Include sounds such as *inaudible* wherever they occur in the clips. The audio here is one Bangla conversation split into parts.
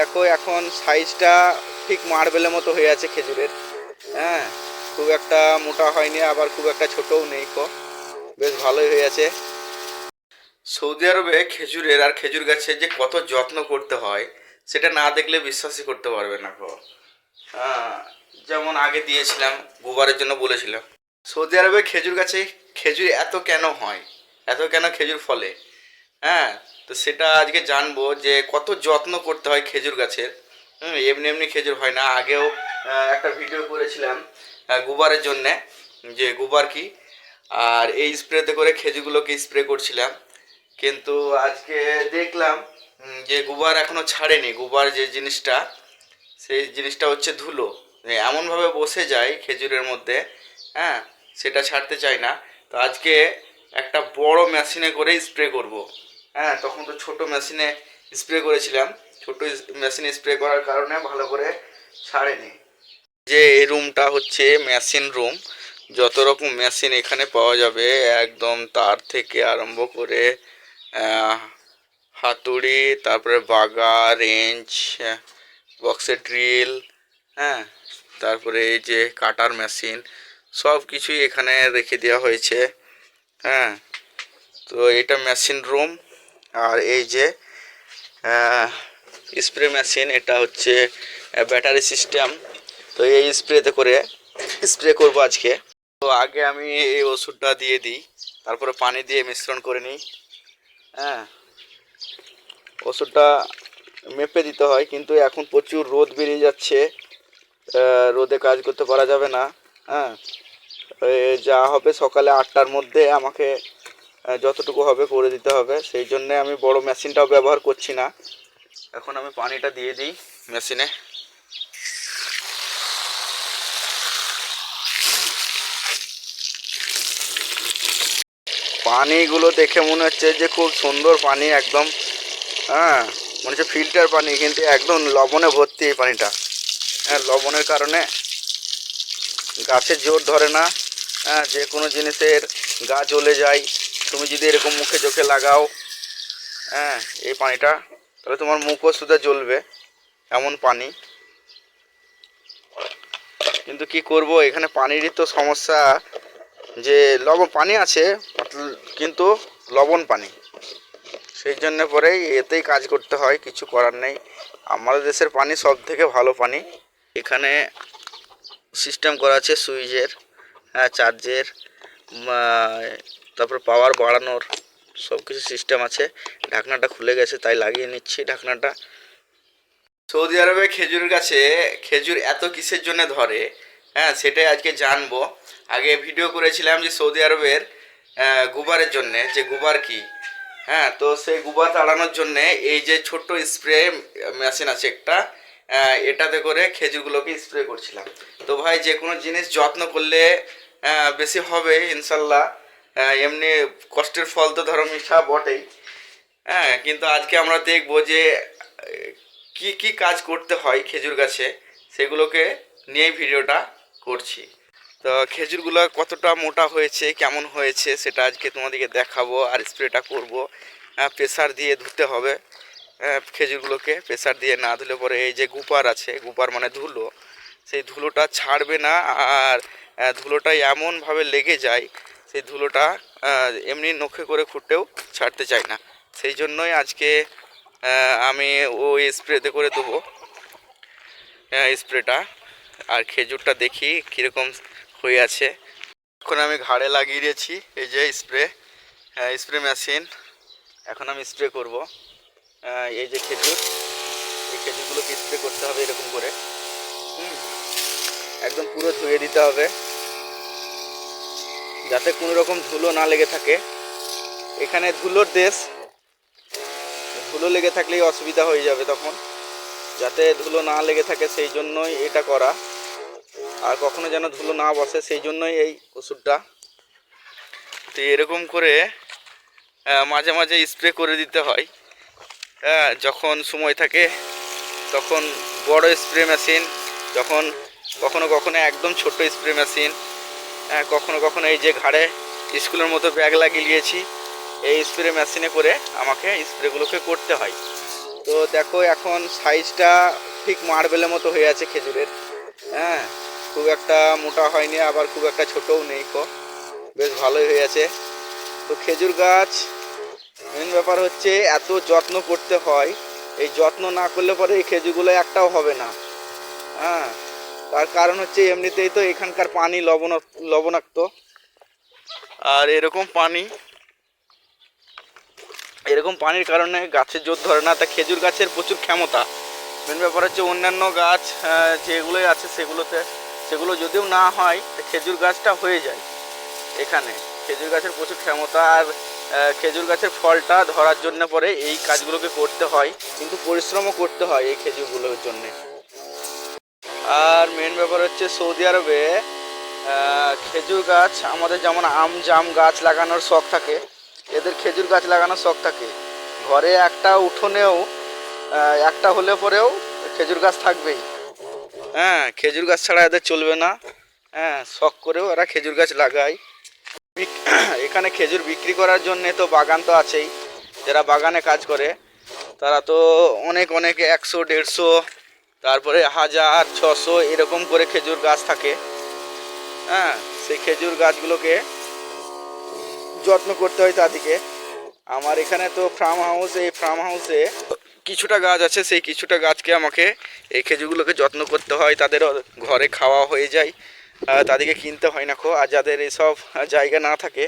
দেখো এখন সাইজটা ঠিক মার্বেলের মতো হয়ে আছে খেজুরের। হ্যাঁ খুব একটা মোটা হয়নি, আবার খুব একটা ছোটও নেই কো। বেশ ভালোই হয়ে আছে। সৌদি আরবে খেজুরের আর খেজুর গাছের যে কত যত্ন করতে হয়, সেটা না দেখলে বিশ্বাসই করতে পারবে না কো। হ্যাঁ যেমন আগে দিয়েছিলাম গোবরের জন্য বলেছিলাম। সৌদি আরবে খেজুর গাছে খেজুর এত কেন হয়? এত কেন খেজুর ফলে? হ্যাঁ তো সেটা আজকে জানব যে কত যত্ন করতে হয় খেজুর গাছের। হুম, এমনি এমনি খেজুর হয় না। আগেও একটা ভিডিও করেছিলাম গোবরের জন্যে যে গোবর কি আর এই স্প্রেতে করে খেজুরগুলোকে স্প্রে করছিলাম। কিন্তু আজকে দেখলাম যে গোবর এখনও ছাড়েনি। গোবর যে জিনিসটা সেই জিনিসটা হচ্ছে ধুলো। এমনভাবে বসে যায় খেজুরের মধ্যে হ্যাঁ সেটা ছাড়তে চাই না। তো আজকে একটা বড় মেশিনে করে স্প্রে করব। হ্যাঁ তখন তো ছোট মেশিনে স্প্রে করেছিলাম। ছোট মেশিনে স্প্রে করার কারণে ভালো করে ছাড়েনি। যে এই রুমটা হচ্ছে মেশিন রুম যত রকম মেশিন এখানে পাওয়া যাবে, একদম তার থেকে আরম্ভ করে হাতুড়ি, তারপরে বাগা রেঞ্চ বক্সের ড্রিল হ্যাঁ তারপরে এই যে কাটার মেশিন সব কিছুই এখানে রেখে দেওয়া হয়েছে। হ্যাঁ তো এটা মেশিন রুম আর এই যে স্প্রে মেশিন এটা হচ্ছে ব্যাটারি সিস্টেম তো এই স্প্রেতে করে স্প্রে করব আজকে। তো আগে আমি এই ওষুধটা দিয়ে দিই, তারপরে পানি দিয়ে মিশ্রণ করে নিই। হ্যাঁ ওষুধটা মেপে দিতে হয়, কিন্তু এখন প্রচুর রোদ বেরিয়ে যাচ্ছে। রোদে কাজ করতে পারা যাবে না। হ্যাঁ যা হবে সকালে আটটার মধ্যে আমাকে যতটুকু হবে করে দিতে হবে। সেই জন্যে আমি বড় মেশিনটাও ব্যবহার করছি না। এখন আমি পানিটা দিয়ে দিই মেশিনে। পানিগুলো দেখে মনে হচ্ছে যে খুব সুন্দর পানি একদম। হ্যাঁ মনে হচ্ছে ফিল্টার পানি, কিন্তু একদম লবণে ভর্তি এই পানিটা। হ্যাঁ লবণের কারণে গাছের জোর ধরে না। হ্যাঁ যে কোনো জিনিসের গা জ্বলে যায়। তুমি যদি এরকম মুখে চোখে লাগাও হ্যাঁ এই পানিটা, তাহলে তোমার মুখও সুদ্ধা জ্বলবে, এমন পানি। কিন্তু কি করব, এখানে পানিরই তো সমস্যা, যে লবণ, পানি আছে, কিন্তু লবণ পানি। সেই জন্য পরেই এতেই কাজ করতে হয়, কিছু করার নেই। আমাদের দেশের পানি সব থেকে ভালো পানি। এখানে সিস্টেম করা আছে সুইচের হ্যাঁ চার্জের তারপর পাওয়ার বাড়ানোর সব কিছু সিস্টেম আছে। ঢাকনাটা খুলে গেছে, তাই লাগিয়ে নিচ্ছি ঢাকনাটা। সৌদি আরবে খেজুর গাছে, খেজুর এত কিসের জন্য ধরে? হ্যাঁ সেটাই আজকে জানব। আগে ভিডিও করেছিলাম যে সৌদি আরবের গুবারের জন্যে, যে গুবার কি? হ্যাঁ তো সেই গুবার তাড়ানোর জন্যে এই যে ছোট্ট স্প্রে মেশিন আছে একটা এটাতে করে খেজুরগুলোকে স্প্রে করছিলাম। তো ভাই যে কোনো জিনিস যত্ন করলে বেশি হবে, ইনশাল্লাহ। এমনি কষ্টের ফল তো ধরো মিশা বটেই। হ্যাঁ কিন্তু আজকে আমরা দেখব যে কি কি কাজ করতে হয় খেজুর গাছে সেগুলোকে নিয়ে ভিডিওটা করছি। তো খেজুরগুলো কতটা মোটা হয়েছে কেমন হয়েছে সেটা আজকে তোমাদেরকে দেখাবো আর স্প্রেটা করব। প্রেসার দিয়ে ধুতে হবে। আহ, খেজুরগুলোকে প্রেসার দিয়ে না ধুলে পরে এই যে গুপার আছে গুপার মানে ধুলো সেই ধুলোটা ছাড়বে না। আর ধুলোটা এমনভাবে লেগে যায় সেই ধুলোটা এমনি নখে করে খুঁটেও ছাড়তে চায় না। সেই জন্যই আজকে আমি ওই স্প্রেতে করে দেবো স্প্রেটা। আর খেজুরটা দেখি কীরকম হয়ে আছে। এখন আমি ঘাড়ে লাগিয়ে দিয়েছি, এই যে স্প্রে স্প্রে মেশিন। এখন আমি স্প্রে করব এই যে খেজুর। এই খেজুরগুলোকে স্প্রে করতে হবে এরকম করে। একদম পুরো ধুয়ে দিতে হবে। যাতে কোনো রকম ধুলো না লেগে থাকে। এখানে ধুলোর দেশ। ধুলো লেগে থাকলেই অসুবিধা হয়ে যাবে তখন। যাতে ধুলো না লেগে থাকে সেই জন্যই এটা করা। আর কখনো যেন ধুলো না বসে সেই জন্যই এই ওষুধটা। তো এরকম করে মাঝে মাঝে স্প্রে করে দিতে হয়। যখন সময় থাকে, তখন বড় স্প্রে মেশিন, যখন কখনো কখনো একদম ছোট স্প্রে মেশিন কখনো কখনো এই যে ঘাড়ে স্কুলের মতো ব্যাগ লাগিয়ে নিয়েছি এই স্প্রে মেশিনে করে আমাকে স্প্রেগুলোকে করতে হয়। তো দেখো এখন সাইজটা ঠিক মার্বেলের মতো হয়ে আছে খেজুরের। হ্যাঁ খুব একটা মোটা হয়নি, আবার খুব একটা ছোটও নেই কো। বেশ ভালোই হয়ে আছে। তো খেজুর গাছ মেন ব্যাপার হচ্ছে এত যত্ন করতে হয়। এই যত্ন না করলে পরে এই খেজুরগুলো একটাও হবে না। হ্যাঁ তার কারণ হচ্ছে এমনিতেই তো এখানকার পানি লবণ লবণাক্ত। আর এরকম পানি, এরকম পানির কারণে গাছের জোর ধরে না, তা খেজুর গাছের প্রচুর ক্ষমতা। মেন ব্যাপার হচ্ছে অন্যান্য গাছ যেগুলোই আছে সেগুলোতে, সেগুলো যদিও না হয় খেজুর গাছটা হয়ে যায় এখানে। খেজুর গাছের প্রচুর ক্ষমতা আর খেজুর গাছের ফলটা ধরার জন্য পরে এই কাজগুলোকে করতে হয়, কিন্তু পরিশ্রমও করতে হয় এই খেজুরগুলোর জন্য। আর মেন ব্যাপার হচ্ছে সৌদি আরবে খেজুর গাছ, আমাদের যেমন আম জাম গাছ লাগানোর শখ থাকে, এদের খেজুর গাছ লাগানোর শখ থাকে। ঘরে একটা উঠোনেও একটা হলে পরেও খেজুর গাছ থাকবেই। হ্যাঁ খেজুর গাছ ছাড়া এদের চলবে না। হ্যাঁ শখ করেও এরা খেজুর গাছ লাগায়। *clears throat* এখানে খেজুর বিক্রি করার জন্য তো বাগান তো আছেই। যারা বাগানে কাজ করে, তারা তো অনেক অনেক একশো, দেড়শো তারপরে হাজার ছশো এরকম করে খেজুর গাছ থাকে। হ্যাঁ সেই খেজুর গাছগুলোকে যত্ন করতে হয় তাদেরকে। আমার এখানে তো ফার্ম হাউস এই ফার্ম হাউসে কিছুটা গাছ আছে, সেই কিছুটা গাছকে আমাকে এই খেজুরগুলোকে যত্ন করতে হয়। তাদের ঘরে খাওয়া হয়ে যায়। তাদেরকে কিনতে হয় না খো আর যাদের এসব জায়গা না থাকে,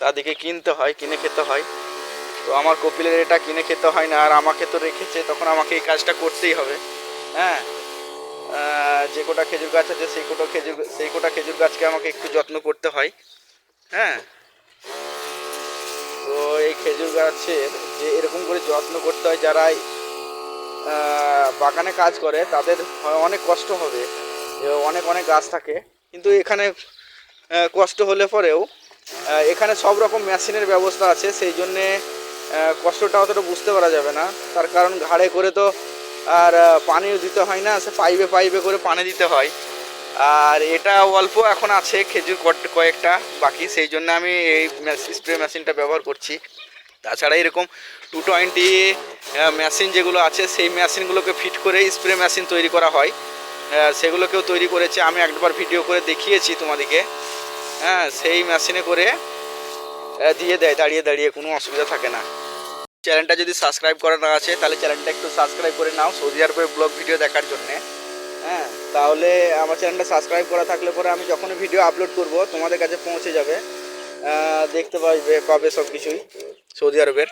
তাদেরকে কিনতে হয়, কিনে খেতে হয়। তো আমার কপিলের এটা কিনে খেতে হয় না। আর আমাকে তো রেখেছে, তখন আমাকে এই কাজটা করতেই হবে। হ্যাঁ। যে কোটা খেজুর গাছ আছে, সেই কোটা খেজুর সেই কোটা খেজুর গাছকে আমাকে একটু যত্ন করতে হয়। হ্যাঁ। তো এই খেজুর গাছের যে এরকম করে যত্ন করতে হয় যারা বাগানে কাজ করে, তাদের অনেক কষ্ট হবে। অনেক অনেক গাছ থাকে। কিন্তু এখানে কষ্ট হলে পরেও এখানে সব রকম মেশিনের ব্যবস্থা আছে। সেই জন্যে কষ্টটা অতটা বুঝতে পারা যাবে না। তার কারণ, ঘাড়ে করে তো আর পানিও দিতে হয় না, সে পাইপে পাইপে করে পানি দিতে হয়। আর এটা অল্প এখন আছে, খেজুর কট- কয়েকটা বাকি, সেই জন্য আমি এই স্প্রে মেশিনটা ব্যবহার করছি। তাছাড়া এরকম টু টোয়েন্টি মেশিন যেগুলো আছে, সেই মেশিনগুলোকে ফিট করে স্প্রে মেশিন তৈরি করা হয়। সেগুলোকেও তৈরি করেছে, আমি একবার ভিডিও করে দেখিয়েছি তোমাদেরকে। হ্যাঁ সেই মেশিনে করে দিয়ে দেয়, দাঁড়িয়ে দাঁড়িয়ে, কোনো অসুবিধা থাকে না। চ্যানেলটা যদি সাবস্ক্রাইব করা না আছে, তাহলে চ্যানেলটা একটু সাবস্ক্রাইব করে নাও, সৌদি আরবের ব্লগ ভিডিও দেখার জন্যে। হ্যাঁ তাহলে আমার চ্যানেলটা সাবস্ক্রাইব করা থাকলে পরে আমি যখনই ভিডিও আপলোড করব, তোমাদের কাছে পৌঁছে যাবে। দেখতে পাবে পাবে সব কিছুই সৌদি আরবের।